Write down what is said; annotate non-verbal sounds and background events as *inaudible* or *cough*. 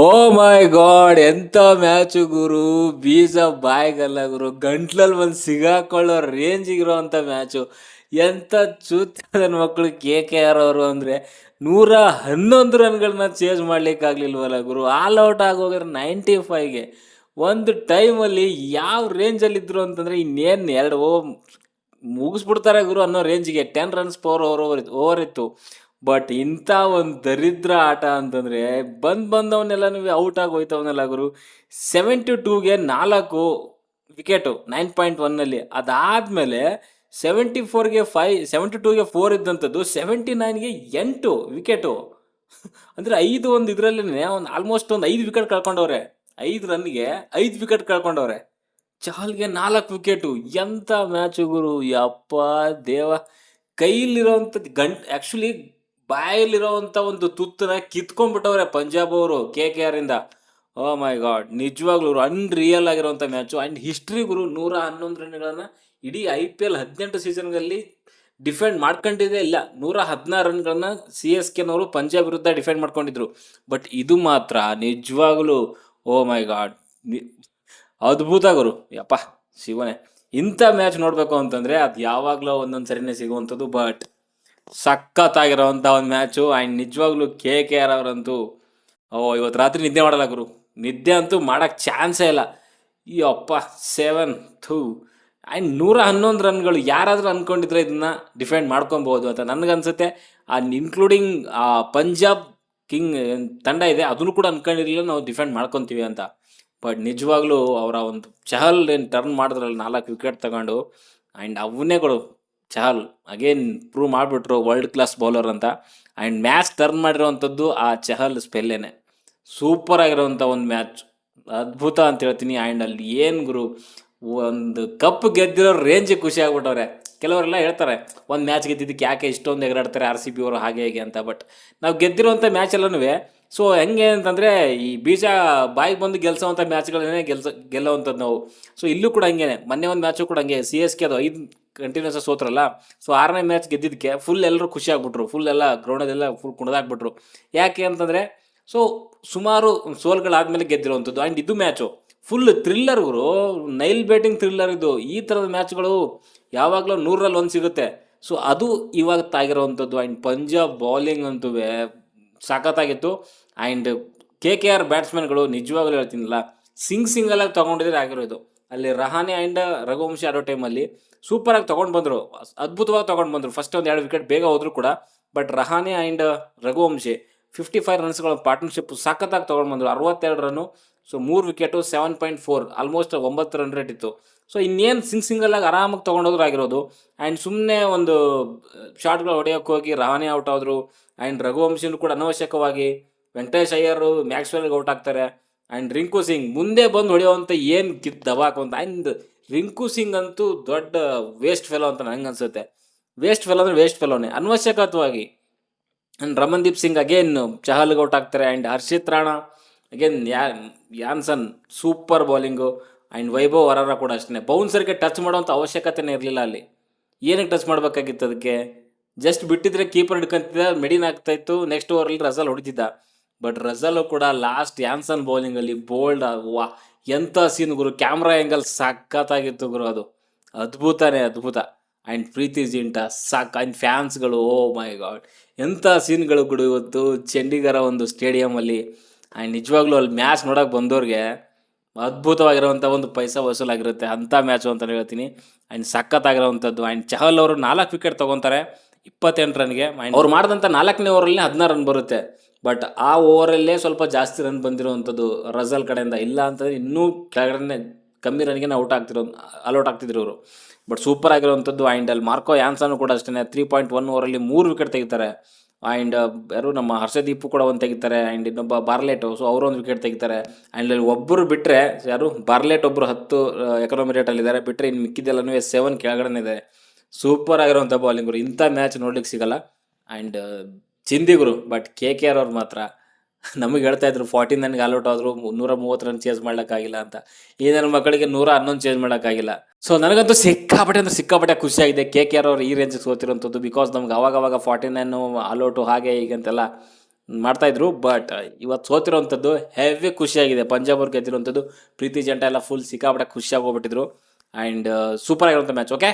O my god ಎಂತ match ಗುರು. ಬೀಜ ಬಾಯ್ಗಲ್ಲ ಗುರು. ಗಂಟ್ಲಲ್ಲಿ ಬಂದು ಸಿಗಾಕೊಳ್ಳೋ ರೇಂಜಿಗಿರೋ ಅಂಥ ಮ್ಯಾಚು ಎಂತ ನನ್ನ ಮಕ್ಕಳು ಕೆ ಕೆ ಆರ್ ಅವರು ಅಂದರೆ ನೂರ ಹನ್ನೊಂದು ರನ್ಗಳನ್ನ ಚೇಂಜ್ ಮಾಡ್ಲಿಕ್ಕಾಗ್ಲಿಲ್ವಲ್ಲ ಗುರು. ಆಲ್ ಔಟ್ ಆಗೋಗ್ರೆ ನೈಂಟಿ ಫೈವ್ಗೆ ಒಂದು ಟೈಮಲ್ಲಿ ಯಾವ ರೇಂಜಲ್ಲಿದ್ದರು ಅಂತಂದರೆ ಇನ್ನೇನು ಎರಡು ಓ ಮುಗಿಸ್ಬಿಡ್ತಾರೆ ಗುರು ಅನ್ನೋ ರೇಂಜಿಗೆ ten runs over over over ಇತ್ತು. ಬಟ್ ಇಂಥ ಒಂದು ದರಿದ್ರ ಆಟ ಅಂತಂದರೆ ಬಂದು ಬಂದವನ್ನೆಲ್ಲ ನೀವು ಔಟ್ ಆಗಿ ಹೋಯ್ತವನ್ನೆಲ್ಲ ಗುರು. ಸೆವೆಂಟಿ ಟೂಗೆ ನಾಲ್ಕು ವಿಕೆಟು ನೈನ್ ಪಾಯಿಂಟ್ ಒನ್ನಲ್ಲಿ ಅದಾದಮೇಲೆ ಸೆವೆಂಟಿ ಫೋರ್ಗೆ ಫೈ ಸೆವೆಂಟಿ ಟೂಗೆ ಫೋರ್ ಇದ್ದಂಥದ್ದು ಸೆವೆಂಟಿ ನೈನ್ಗೆ ಎಂಟು ವಿಕೆಟು *laughs* ಅಂದರೆ ಐದು ಒಂದು ಇದರಲ್ಲೇ ಒಂದು ಆಲ್ಮೋಸ್ಟ್ ಒಂದು ಐದು ವಿಕೆಟ್ ಕಳ್ಕೊಂಡವ್ರೆ. ಐದು ರನ್ಗೆ ಐದು ವಿಕೆಟ್ ಕಳ್ಕೊಂಡವ್ರೆ. ಚಹಲ್ಗೆ ನಾಲ್ಕು ವಿಕೆಟು ಎಂಥ ಮ್ಯಾಚು ಗುರು. ಯಪ್ಪ ದೇವ. ಕೈಲಿರೋವಂಥದ್ದು ಗಂಟ್ ಆ್ಯಕ್ಚುಲಿ ಬಾಯಲ್ಲಿರೋವಂಥ ಒಂದು ತುತ್ತನ ಕಿತ್ಕೊಂಡ್ಬಿಟ್ಟವ್ರೆ ಪಂಜಾಬ್ ಅವರು ಕೆ ಕೆ ಆರಿಂದ ಓ ಮೈ ಗಾಡ್, ನಿಜವಾಗ್ಲೂ ಅನ್ರಿಯಲ್ ಆಗಿರೋಂಥ ಮ್ಯಾಚು ಆ್ಯಂಡ್ ಹಿಸ್ಟ್ರಿ ಗುರು, ನೂರ ಹನ್ನೊಂದು ರನ್ಗಳನ್ನ ಇಡೀ ಐ ಪಿ ಎಲ್ ಹದಿನೆಂಟು ಸೀಸನ್ಗಳಲ್ಲಿ ಡಿಫೆಂಡ್ ಮಾಡ್ಕೊಂಡಿದ್ದೇ ಇಲ್ಲ. ನೂರ ಹದಿನಾರು ರನ್ಗಳನ್ನ ಸಿ ಎಸ್ ಕೆನವರು ಪಂಜಾಬ್ ವಿರುದ್ಧ ಡಿಫೆಂಡ್ ಮಾಡ್ಕೊಂಡಿದ್ರು. ಬಟ್ ಇದು ಮಾತ್ರ ನಿಜವಾಗ್ಲೂ, ಓ ಮೈ ಗಾಡ್ ಅದ್ಭುತ ಗುರು. ಯಪ್ಪ, ಶಿವನೇ. ಇಂಥ ಮ್ಯಾಚ್ ನೋಡಬೇಕು ಅಂತಂದರೆ ಅದು ಯಾವಾಗಲೂ ಒಂದೊಂದು ಸರಿನೇ ಸಿಗುವಂಥದ್ದು. ಬಟ್ ಸಖತ್ತಾಗಿರೋವಂಥ ಒಂದು ಮ್ಯಾಚು. ಆ್ಯಂಡ್ ನಿಜವಾಗ್ಲೂ ಕೆ ಕೆ ಆರ್ ಅವರಂತೂ, ಓ, ಇವತ್ತು ರಾತ್ರಿ ನಿದ್ದೆ ಮಾಡಲ್ಲ ಗುರು. ನಿದ್ದೆ ಅಂತೂ ಮಾಡೋಕ್ಕೆ ಚಾನ್ಸೇ ಇಲ್ಲ. ಈ ಅಪ್ಪ ಸೆವೆನ್ ಥೂ ಆ್ಯಂಡ್ ನೂರ ಹನ್ನೊಂದು ರನ್ಗಳು ಯಾರಾದರೂ ಅಂದ್ಕೊಂಡಿದ್ರೆ ಇದನ್ನು ಡಿಫೆಂಡ್ ಮಾಡ್ಕೊಬೋದು ಅಂತ ನನಗನ್ಸುತ್ತೆ. ಆ್ಯಂಡ್ ಇನ್ಕ್ಲೂಡಿಂಗ್ ಆ ಪಂಜಾಬ್ ಕಿಂಗ್ ತಂಡ ಇದೆ, ಅದನ್ನು ಕೂಡ ಅಂದ್ಕೊಂಡಿರಲಿಲ್ಲ ನಾವು ಡಿಫೆಂಡ್ ಮಾಡ್ಕೊತೀವಿ ಅಂತ. ಬಟ್ ನಿಜವಾಗ್ಲೂ ಅವರ ಒಂದು ಚಹಲ್ ಏನು ಟರ್ನ್ ಮಾಡಿದ್ರಲ್ಲ ನಾಲ್ಕು ವಿಕೆಟ್ ತಗೊಂಡು ಆ್ಯಂಡ್ ಅವನ್ನೇ ಕೊಡು. ಚಹಲ್ ಅಗೇನ್ ಪ್ರೂವ್ ಮಾಡಿಬಿಟ್ರು ವರ್ಲ್ಡ್ ಕ್ಲಾಸ್ ಬೌಲರ್ ಅಂತ. ಆ್ಯಂಡ್ ಮ್ಯಾಚ್ ಟರ್ನ್ ಮಾಡಿರೋವಂಥದ್ದು ಆ ಚಹಲ್ ಸ್ಪೆಲ್ಲೇನೆ ಸೂಪರ್ ಆಗಿರೋವಂಥ ಒಂದು ಮ್ಯಾಚ್ ಅದ್ಭುತ ಅಂತ ಹೇಳ್ತೀನಿ. ಆ್ಯಂಡ್ ಅಲ್ಲಿ ಏನು ಗುರು, ಒಂದು ಕಪ್ ಗೆದ್ದಿರೋ ರೇಂಜಿಗೆ ಖುಷಿ ಆಗ್ಬಿಟ್ಟವ್ರೆ. ಕೆಲವರೆಲ್ಲ ಹೇಳ್ತಾರೆ, ಒಂದು ಮ್ಯಾಚ್ ಗೆದ್ದಿದ್ದಕ್ಕೆ ಯಾಕೆ ಇಷ್ಟೊಂದು ಎಗರಾಡ್ತಾರೆ ಆರ್ ಸಿ ಬಿ ಅವರು ಹಾಗೆ ಹೇಗೆ ಅಂತ. ಬಟ್ ನಾವು ಗೆದ್ದಿರೋವಂಥ ಮ್ಯಾಚ್ ಎಲ್ಲನೂ ಸೊ ಹೆಂಗೆ ಅಂತಂದರೆ ಈ ಬೀಜ ಬಾಯಿಗೆ ಬಂದು ಗೆಲ್ಸೋವಂಥ ಮ್ಯಾಚ್ಗಳನ್ನೇ ಗೆಲ್ಸ, ಗೆಲ್ಲೋವಂಥದ್ದು ನಾವು. ಸೊ ಇಲ್ಲೂ ಕೂಡ ಹಂಗೇನೆ. ಮೊನ್ನೆ ಒಂದು ಮ್ಯಾಚು ಕೂಡ ಹಂಗೆ. ಸಿ ಎಸ್ ಕೆ ಅದು ಐದು ಕಂಟಿನ್ಯೂಸ್ ಸೋತ್ರಲ್ಲ? ಸೊ ಆರನೇ ಮ್ಯಾಚ್ ಗೆದ್ದಿದ್ದಕ್ಕೆ ಫುಲ್ ಎಲ್ಲರೂ ಖುಷಿ ಆಗ್ಬಿಟ್ರು. ಫುಲ್ ಎಲ್ಲ ಗ್ರೌಂಡಲ್ಲೆಲ್ಲ ಫುಲ್ ಕುಣದಾಕ್ಬಿಟ್ರು ಯಾಕೆ ಅಂತಂದರೆ ಸೊ ಸುಮಾರು ಸೋಲ್ಗಳಾದ್ಮೇಲೆ ಗೆದ್ದಿರುವಂಥದ್ದು ಆ್ಯಂಡ್ ಇದು ಮ್ಯಾಚು ಫುಲ್ ಥ್ರಿಲ್ಲರ್ ಗುರು. ನೈಲ್ ಬ್ಯಾಟಿಂಗ್ ಥ್ರಿಲ್ಲರ್ ಇದು. ಈ ಥರದ ಮ್ಯಾಚ್ಗಳು ಯಾವಾಗಲೂ ನೂರಲ್ಲಿ ಒಂದು ಸಿಗುತ್ತೆ. ಸೊ ಅದು ಇವಾಗ ತಾಗಿರೋವಂಥದ್ದು ಆ್ಯಂಡ್ ಪಂಜಾಬ್ ಬೌಲಿಂಗ್ ಅಂತೂ ಸಖತ್ತಾಗಿತ್ತು ಆ್ಯಂಡ್ ಕೆ ಕೆ ಆರ್ ಬ್ಯಾಟ್ಸ್ಮನ್ಗಳು ನಿಜವಾಗ್ಲೂ ಹೇಳ್ತೀನಲ್ಲ, ಸಿಂಗ್ ಸಿಂಗಲ್ಲಾಗಿ ತೊಗೊಂಡಿದ್ರೆ ಆಗಿರೋದು. ಅಲ್ಲಿ ರಹಾನೆ ಆ್ಯಂಡ್ ರಘುವಂಶಿ ಆಡೋ ಟೈಮಲ್ಲಿ ಸೂಪರಾಗಿ ತೊಗೊಂಡು ಬಂದರು. ಅದ್ಭುತವಾಗಿ ತೊಗೊಂಡು ಬಂದರು. ಫಸ್ಟ್ ಒಂದು ಎರಡು ವಿಕೆಟ್ ಬೇಗ ಹೋದ್ರು ಕೂಡ. But Rahane and Raghuvanshi fifty five ರನ್ಸ್ಗಳ partnership ಸಖತ್ತಾಗಿ ತೊಗೊಂಡು ಬಂದರು. ಅರವತ್ತೆರಡು ರನ್ನು. ಸೊ ಮೂರು wicket seven point four almost ಒಂಬತ್ತು ರನ್ ರೇಟ್ ಇತ್ತು. ಸೊ ಇನ್ನೇನು ಸಿಂಗ್ ಸಿಂಗಲಾಗಿ ಆರಾಮಾಗಿ ತೊಗೊಂಡೋದ್ರು ಆಗಿರೋದು. ಆ್ಯಂಡ್ ಸುಮ್ಮನೆ ಒಂದು ಶಾಟ್ಗಳು ಹೊಡೆಯೋಕ್ಕೆ ಹೋಗಿ ರಹಾನೆ ಔಟ್ ಆದರು. ಆ್ಯಂಡ್ ರಘುವಂಶಿನೂ ಕೂಡ ಅನವಶ್ಯಕವಾಗಿ. ವೆಂಕಟೇಶ್ ಅಯ್ಯರು ಮ್ಯಾಕ್ಸ್ವೆಲ್ಗೆ ಔಟ್ ಆಗ್ತಾರೆ. ಆ್ಯಂಡ್ ರಿಂಕು ಸಿಂಗ್ ಮುಂದೆ ಬಂದು ಹೊಡೆಯುವಂಥ ಏನು ಕಿತ್ ಅಂತ. ಆ್ಯಂಡ್ ರಿಂಕು ಸಿಂಗ್ ಅಂತೂ ದೊಡ್ಡ ವೇಸ್ಟ್ ಫೆಲೋ ಅಂತ ನಂಗೆ ಅನ್ಸುತ್ತೆ. ವೇಸ್ಟ್ ಫೆಲೋ ಅಂದರೆ ವೇಸ್ಟ್ ಫೆಲೋನೇ ಅನವಶ್ಯಕತ್ವಾಗಿ ಆ್ಯಂಡ್ ರಮನ್ದೀಪ್ ಸಿಂಗ್ ಅಗೇನ್ ಚಹಲ್ಗೆ ಔಟ್ ಆಗ್ತಾರೆ. And Harshit Rana again yeah Jansen super bowling and Vaibhav ವರಾರ ಕೂಡ ಅಷ್ಟೇ ಬೌನ್ಸರ್ಗೆ ಟಚ್ ಮಾಡೋವಂಥ ಅವಶ್ಯಕತೆನೇ ಇರಲಿಲ್ಲ ಅಲ್ಲಿ. ಏನಕ್ಕೆ ಟಚ್ ಮಾಡಬೇಕಾಗಿತ್ತು ಅದಕ್ಕೆ? ಜಸ್ಟ್ ಬಿಟ್ಟಿದ್ರೆ ಕೀಪರ್ ಹಿಡ್ಕೊಂತಿದ್ದ, ಮೆಡಿನ್ ಆಗ್ತಾಯಿತ್ತು ನೆಕ್ಸ್ಟ್ ಓವರಲ್ಲಿ ರಸಲ್ ಹೊಡಿತಿದ್ದ. ಬಟ್ ರಸಲು ಕೂಡ ಲಾಸ್ಟ್ ಯಾನ್ಸನ್ ಬೌಲಿಂಗಲ್ಲಿ ಬೋಲ್ಡ್ ವಾ ಎಂಥ ಸೀನ್ ಗುರು? ಕ್ಯಾಮ್ರಾ ಆ್ಯಂಗಲ್ ಸಖತ್ತಾಗಿತ್ತು ಗುರು ಅದು. ಅದ್ಭುತನೇ ಅದ್ಭುತ. ಆ್ಯಂಡ್ ಪ್ರೀತಿ ಜಿಂಟ ಸಾಕ್ ಆ್ಯಂಡ್ ಫ್ಯಾನ್ಸ್ಗಳು ಓ ಮೈ ಗಾಡ್ ಎಂಥ ಸೀನ್ಗಳು ಗುರು ಇವತ್ತು? ಚಂಡೀಗಢ ಒಂದು ಸ್ಟೇಡಿಯಮಲ್ಲಿ ಆ್ಯಂಡ್ ನಿಜವಾಗ್ಲೂ ಅಲ್ಲಿ ಮ್ಯಾಚ್ ನೋಡೋಕೆ ಬಂದವ್ರಿಗೆ ಅದ್ಭುತವಾಗಿರುವಂಥ ಒಂದು ಪೈಸಾ ವಸೂಲಾಗಿರುತ್ತೆ. ಅಂಥ ಮ್ಯಾಚು ಅಂತ ಹೇಳ್ತೀನಿ. ಆ್ಯಂಡ್ ಸಖತ್ತಾಗಿರೋವಂಥದ್ದು. ಆ್ಯಂಡ್ ಚಹಲ್ ಅವರು ನಾಲ್ಕು ವಿಕೆಟ್ ತೊಗೊತಾರೆ. ಇಪ್ಪತ್ತೆಂಟು ರನ್ಗೆ ಅವ್ರು ಮಾಡಿದಂಥ ನಾಲ್ಕನೇ ಓವರಲ್ಲಿ ಹದಿನಾರು ರನ್ ಬರುತ್ತೆ. ಬಟ್ ಆ ಓವರಲ್ಲೇ ಸ್ವಲ್ಪ ಜಾಸ್ತಿ ರನ್ ಬಂದಿರುವಂಥದ್ದು ರಜಲ್ ಕಡೆಯಿಂದ. ಇಲ್ಲ ಅಂತಂದರೆ ಇನ್ನೂ ಕೆಳಗಡೆ ಕಮ್ಮಿ ರನ್ಗೆ ಔಟ್ ಆಗ್ತಿರೋ ಅಲೌಟ್ ಆಗ್ತಿದ್ರು ಅವರು ಬಟ್ ಸೂಪರ್ ಆಗಿರುವಂಥದ್ದು ಆ್ಯಂಡ್ ಅಲ್ಲಿ ಮಾರ್ಕೋ ಯಾನ್ಸನ್ ಕೂಡ ಅಷ್ಟೇ ತ್ರೀ ಪಾಯಿಂಟ್ ಒನ್ ಓವರಲ್ಲಿ ಮೂರು ವಿಕೆಟ್ ತೆಗಿತಾರೆ. ಆ್ಯಂಡ್ ಯಾರು ನಮ್ಮ ಹರ್ಷದೀಪು ಕೂಡ ಒಂದು ತೆಗಿತಾರೆ. ಆ್ಯಂಡ್ ಇನ್ನೊಬ್ಬ ಬಾರ್ಲೆಟು ಸೊ ಅವರು ಒಂದು ವಿಕೆಟ್ ತೆಗಿತಾರೆ. ಆ್ಯಂಡ್ ಅಲ್ಲಿ ಒಬ್ಬರು ಬಿಟ್ಟರೆ ಯಾರು? ಬಾರ್ಲೆಟ್ ಒಬ್ಬರು ಹತ್ತು ಎಕನಾಮಿ ರೇಟಲ್ಲಿದ್ದಾರೆ ಬಿಟ್ಟರೆ ಇನ್ನು ಮಿಕ್ಕಿದ್ದೆಲ್ಲನೂ ಸೆವೆನ್ ಕೆಳಗಡೆ ಇದೆ. ಸೂಪರ್ ಆಗಿರುವಂಥ ಬೌಲಿಂಗ್ ಇಂಥ ಮ್ಯಾಚ್ ನೋಡ್ಲಿಕ್ಕೆ ಸಿಗಲ್ಲ. ಆ್ಯಂಡ್ ಚಿಂದಿಗುರು ಬಟ್ ಕೆ ಕೆ ಆರ್ ಅವ್ರು ಮಾತ್ರ. ನಮಗೆ ಹೇಳ್ತಾ ಇದ್ರು ಫಾರ್ಟಿ ನನ್ಗೆ ಆಲ್ಔಟ್ ಆದ್ರು, ನೂರ ಮೂವತ್ತು ರನ್ ಚೇಂಜ್ ಮಾಡೋಕ್ಕಾಗಿಲ್ಲ ಅಂತ. ಈ ನನ್ನ ಮಕ್ಕಳಿಗೆ ನೂರ ಹನ್ನೊಂದು ಚೇಂಜ್ ಮಾಡೋಕ್ಕಾಗಿಲ್ಲ ಸೊ ನನಗಂತೂ ಸಿಕ್ಕಾಪಟ್ಟೆ ಅಂದ್ರೆ ಸಿಕ್ಕಾಪಟ್ಟೆ ಖುಷಿಯಾಗಿದೆ ಕೆ ಕೆ ಆರ್ ಅವ್ರು ಈ ರೇಂಜಿಗೆ ಸೋತಿರೋಂಥದ್ದು ಬಿಕಾಸ್ ನಮ್ಗೆ ಅವಾಗ ಅವಾಗ ಫಾರ್ಟಿ ನೈನು ಆಲ್ಔಟು ಹಾಗೆ ಹೀಗೆ ಅಂತೆಲ್ಲ ಮಾಡ್ತಾಯಿದ್ರು ಬಟ್ ಇವತ್ತು ಸೋತಿರೋವಂಥದ್ದು ಹೆವಿ ಖುಷಿಯಾಗಿದೆ. ಪಂಜಾಬ್ ಅವ್ರು ಗೆದ್ದಿರೋಂಥದ್ದು, ಪ್ರೀತಿ ಜಂಟ ಎಲ್ಲ ಫುಲ್ ಸಿಕ್ಕಾಪಟ್ಟೆ ಖುಷಿಯಾಗಿ ಹೋಗ್ಬಿಟ್ಟಿದ್ರು. ಆ್ಯಂಡ್ ಸೂಪರ್ ಆಗಿರೋಂಥ ಮ್ಯಾಚ್ ಓಕೆ